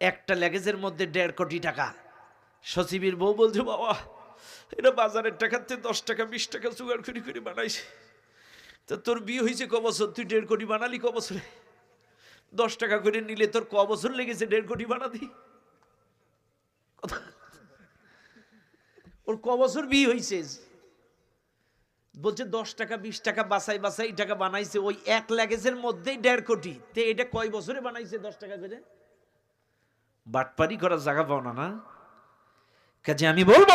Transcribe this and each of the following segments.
একটা ল্যাগেজের মধ্যে দেড় কোটি টাকা। সচিবের বউ বলছে, বাবা এটা বাজারের টাকাতে দশ টাকা, বিশ টাকা জোগাড় করে করে বানাইছে। তা তোর বিয়ে হয়েছে ক বছর? তুই দেড় কোটি বানালি ক বছরে? দশ টাকা করে নিলে তোর ক বছর লেগেছে দেড় কোটি বানাতি? ওর ক বছর বিয়ে হয়েছে? বলছে, দশ টাকা, বিশ টাকা বাসাই বাসাই টাকা বানাইছে। ওই এক ল্যাগেজের মধ্যেই দেড় কোটি। তে এটা কয় বছরে বানাইছে দশ টাকা করে? বাটপারি করার জায়গা পাও না না? কাজে আমি বলব,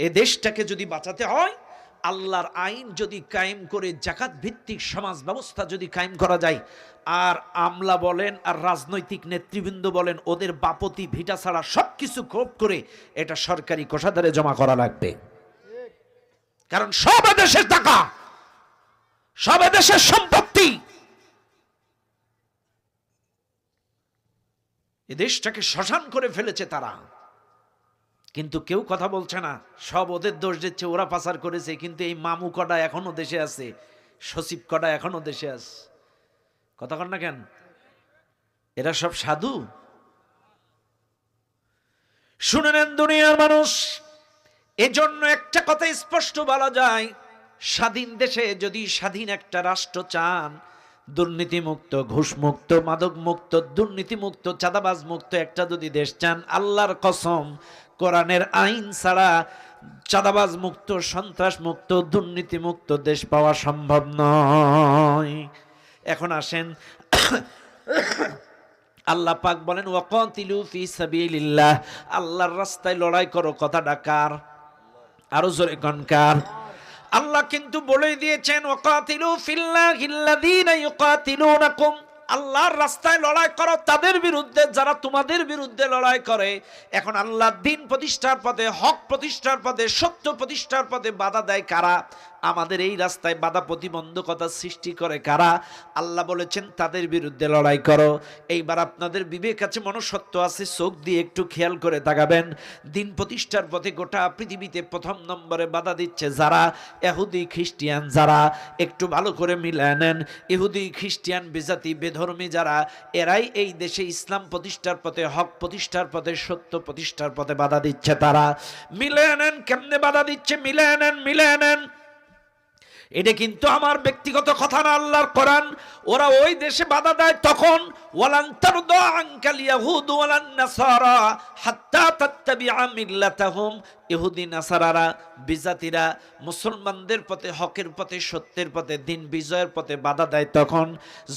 এ দেশটাকে যদি বাঁচাতে হয়, আল্লাহর আইন যদি কায়েম করে জাকাত ভিত্তিক সমাজ ব্যবস্থা যদি কায়েম করা যায়, আর আমলা বলেন, আর রাজনৈতিক নেতৃবৃন্দ বলেন, ওদের বাপতি, ভিটা ছাড়া সব কিছু ক্ষোভ করে, এটা সরকারি কোষাধারে জমা করা লাগবে। কারণ সব দেশের টাকা, সব দেশের সম্পত্তি এ দেশটাকে শ্মশান করে ফেলেছে তারা। কিন্তু কেউ কথা বলছে না। সব ওদের দোষ দিচ্ছে, ওরা পাচার করেছে, কিন্তু এই মামু কটা এখনও দেশে আছে? সচিব কটা এখনও দেশে আছে? কথা কন না কেন? এরা সব সাধু? শুনে নেন দুনিয়ার মানুষ, এজন্য একটা কথা স্পষ্ট বলা যায়, স্বাধীন দেশে যদি স্বাধীন একটা রাষ্ট্র চান দুর্নীতিমুক্ত, ঘুষমুক্ত, মাদকমুক্ত, দুর্নীতিমুক্ত চাঁদাবাজ মুক্ত একটা যদি দেশ চান, আল্লাহর কসম, কোরআনের আইন ছাড়া চাঁদাবাজ মুক্ত সন্ত্রাস মুক্ত দুর্নীতি মুক্ত দেশ পাওয়া সম্ভব নয়। এখন আসেন, আল্লাহ পাক বলেন, ওয়াকাতিলু ফি সাবিলিল্লাহ আল্লাহর রাস্তায় লড়াই করো কথা ডাকার আরও জোরে কনকার আল্লাহ কিন্তু বলে দিয়েছেন, ওয়াকাতিলু ফিল্লাহিল্লাযীনা ইউকাতিলুনাকুম। আল্লাহর রাস্তায় লড়াই করো, তাদের বিরুদ্ধে, যারা তোমাদের বিরুদ্ধে লড়াই করে। এখন আল্লাহ দিন প্রতিষ্ঠার পদে হক প্রতিষ্ঠার পদে সত্য প্রতিষ্ঠার পদে বাধা দেয় কারা? আমাদের এই রাস্তায় বাধা প্রতিবন্ধকতা সৃষ্টি করে কারা? আল্লাহ বলেছেন, তাদের বিরুদ্ধে লড়াই করো। এইবার আপনাদের বিবেক আছে মনসত্ব আছে, চোখ দিয়ে একটু খেয়াল করে তাকাবেন। দিন প্রতিষ্ঠার পথে গোটা পৃথিবীতে প্রথম নম্বরে বাধা দিচ্ছে যারা? এহুদি খ্রিস্টিয়ান যারা? একটু ভালো করে মিলায় নেন। ইহুদি খ্রিস্টিয়ান বেজাতি, বেধর্মী যারা? এরাই এই দেশে ইসলাম প্রতিষ্ঠার পথে, হক প্রতিষ্ঠার পথে, সত্য প্রতিষ্ঠার পথে বাধা দিচ্ছে তারা। মিলে নেন, কেমনে বাধা দিচ্ছে? মিলে নেন মিলে নেন। এটা কিন্তু আমার ব্যক্তিগত কথা না, আল্লাহর কোরআন। ওরা ওই দেশে বাধা দেয় তখন ইহুদি, নাসারারা বিজাতিরা মুসলমানদের পথে, হকের পথে, সত্যের পথে, দিন বিজয়ের পথে বাধা দেয় তখন,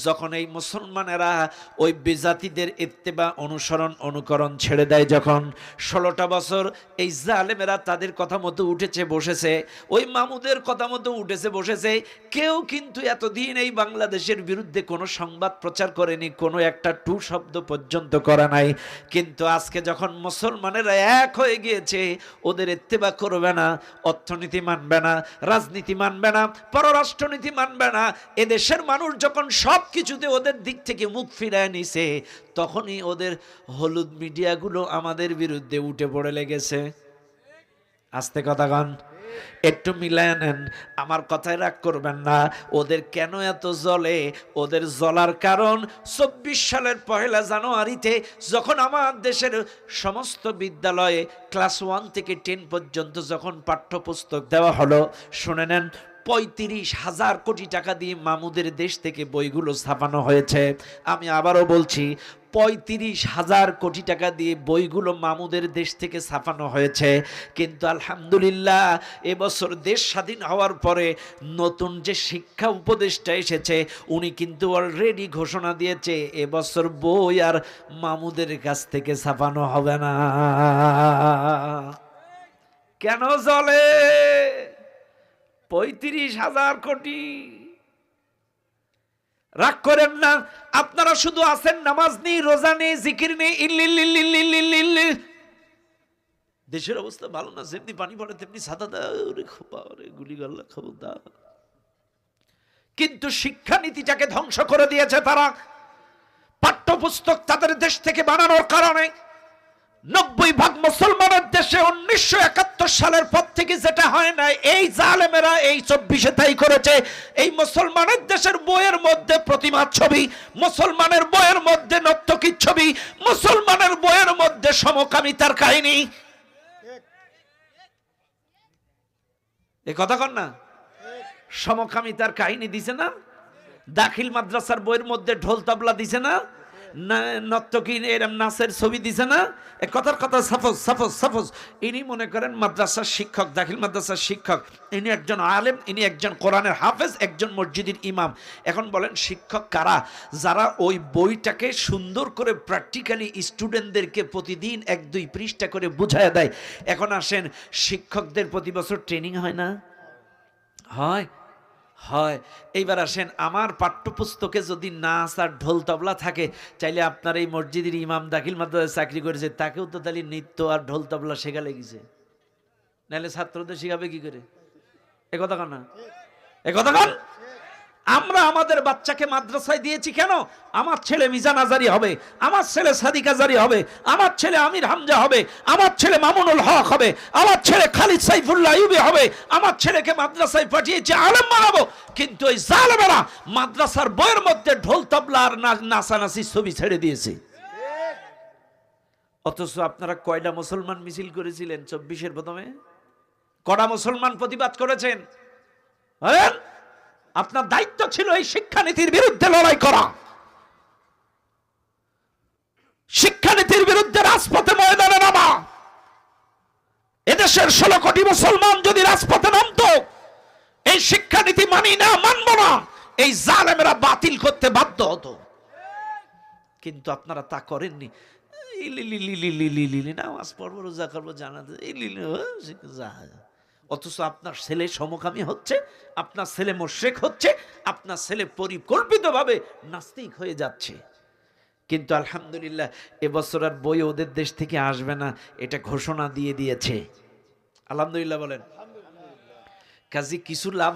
যখন এই মুসলমানেরা ওই বিজাতিদের ইত্তেবা, অনুসরণ, অনুকরণ ছেড়ে দেয় যখন ষোলোটা বছর এই জালেমেরা তাদের কথা মতো উঠেছে, বসেছে, ওই মামুদের কথা মতো উঠেছে, বসেছে, কেউ কিন্তু এতদিন এই বাংলাদেশের বিরুদ্ধে কোনো সংবাদ প্রচার করেনি, কোনো একটা টু শব্দ পর্যন্ত করা নাই, কিন্তু আজকে যখন মুসলমানেরা এক হয়ে গিয়েছে, ওদের ইত্তেবা করবে না অর্থনীতি মানবে না, রাজনীতি মানবে না, পররাষ্ট্রনীতি মানবে না। এদেশের মানুষ যখন সব কিছুতে ওদের দিক থেকে মুখ ফিরায় নিছে, তখনই ওদের হলুদ মিডিয়াগুলো আমাদের বিরুদ্ধে উঠে পড়ে লেগেছে। আস্তে কথা গান একটু মিলায় নেন, আমার কথায় রাগ করবেন না। ওদের কেন এত জ্বলে? ওদের জ্বলার কারণ চব্বিশ সালের পহেলা জানুয়ারিতে যখন আমার দেশের সমস্ত বিদ্যালয়ে ক্লাস ওয়ান থেকে টেন পর্যন্ত যখন পাঠ্যপুস্তক দেওয়া হলো, শুনে নেন পঁয়ত্রিশ হাজার কোটি টাকা দিয়ে মামুদের দেশ থেকে বইগুলো ছাপানো হয়েছে। আমি আবারও বলছি পঁয়ত্রিশ হাজার কোটি টাকা দিয়ে বইগুলো মামুদের দেশ থেকে ছাপানো হয়েছে। কিন্তু আলহামদুলিল্লাহ, এবছর দেশ স্বাধীন হওয়ার পরে নতুন যে শিক্ষা উপদেষ্টা এসেছে, উনি কিন্তু অলরেডি ঘোষণা দিয়েছে, এবছর বই আর মামুদের কাছ থেকে ছাপানো হবে না। কেন চলে পঁয়ত্রিশ হাজার কোটি। রাগ করেন না। আপনারা শুধু আছেন, নামাজ নেই, রোজা নেই, জিকির নেই। দেশের অবস্থা ভালো না, যেমনি পানি পড়ে, তেমনি সাদা দাওরে রে গুলি গাল্লা, খবরদার। কিন্তু শিক্ষানীতিটাকে ধ্বংস করে দিয়েছে তারা, পাঠ্যপুস্তক তাদের দেশ থেকে বানানোর কারণে নব্বই ভাগ মুসলমানের দেশে উনিশশো একাত্তর সালের পর থেকে যেটা হয় না, এই জালেমেরা এই চব্বিশে তাই করেছে। এই মুসলমানের দেশের বইয়ের মধ্যে প্রতিমার ছবি, মুসলমানের বইয়ের মধ্যে নর্তকীর ছবি, মুসলমানের বইয়ের মধ্যে সমকামিতার কাহিনী। এ কথা কর না। সমকামিতার কাহিনী দিছে না? দাখিল মাদ্রাসার বইয়ের মধ্যে ঢোল তবলা দিছে না? নর্তকী এরম নাচের ছবি দিছে না? কথার কথা সাপোজ সাপোজ সাপোজ ইনি মনে করেন মাদ্রাসার শিক্ষক, দাখিল মাদ্রাসার শিক্ষক। ইনি একজন আলেম, ইনি একজন কোরআনের হাফেজ, একজন মসজিদের ইমাম। এখন বলেন শিক্ষক কারা? যারা ওই বইটাকে সুন্দর করে প্র্যাকটিক্যালি স্টুডেন্টদেরকে প্রতিদিন এক দুই পৃষ্ঠা করে বুঝায় দেয়। এখন আসেন, শিক্ষকদের প্রতি বছর ট্রেনিং হয় না? হয়। হয়। এইবার আসেন, আমার পাঠ্যপুস্তকে যদি নাচ আর ঢোল তবলা থাকে, চাইলে আপনার এই মসজিদের ইমাম দাখিল মাদ্রাসায় চাকরি করেছে, তাকেও তো তাহলে নৃত্য আর ঢোল তবলা শেখা লেগেছে নাহলে ছাত্রদের শেখাবে কি করে? এ কথা কানা না। এ কথা কন! আমরা আমাদের বাচ্চাকে মাদ্রাসায় দিয়েছি কেন? আমার ছেলে মিজান আজারি হবে, আমার ছেলে সাদিক আজারি হবে, আমার ছেলে আমির হামজা হবে, আমার ছেলে মামুনুল হক হবে, আমার ছেলে খালিদ সাইফুল্লাহ ইউবি হবে, আমার ছেলেকে মাদ্রাসায় পাঠিয়েছে, আলম বানাবো। কিন্তু ওই জালেমেরা মাদ্রাসার বইয়ের মধ্যে ঢোল, তবলা আর নাচানাচি ছবি ছেড়ে দিয়েছে। অথচ আপনারা কয়টা মুসলমান মিছিল করেছিলেন চব্বিশের প্রথমে? কটা মুসলমান প্রতিবাদ করেছেন? বলেন? আপনার দায়িত্ব ছিল এই শিক্ষানীতির বিরুদ্ধে লড়াই করা শিক্ষানীতির বিরুদ্ধে রাজপথে ময়দানে নামা এদেশের ষোলো কোটি মুসলমান যদি রাজপথে নামত এই শিক্ষানীতি মানি না মানব না এই জালেমেরা বাতিল করতে বাধ্য হতো কিন্তু আপনারা তা করেননি নামাজ পর্ব রোজা করব জানাতে অথচ আপনার ছেলে সমকামী হচ্ছে, আপনার ছেলে মোশেক হচ্ছে, আপনার ছেলে পরিকল্পিতভাবে নাস্তিক হয়ে যাচ্ছে। কিন্তু আলহামদুলিল্লাহ, এবছর আর বই ওদের দেশ থেকে আসবে না, এটা ঘোষণা দিয়ে দিয়েছে। আলহামদুলিল্লাহ বলেন। কাজী, কিছু লাভ